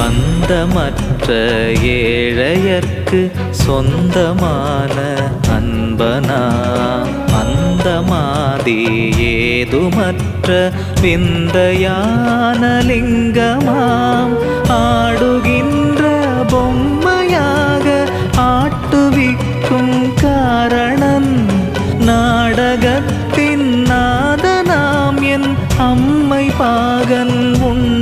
பந்தமற்ற ஏழையர்க்கு சொந்தமான அன்பனா? அந்தமாதி ஏதுமற்ற விந்தையான லிங்கமாம். ஆடுகின்ற பொம்மையாக ஆட்டுவிக்கும் காரணன் நாடகத்தின் நாதனாம். என் அம்மை பாகன் உண்மையே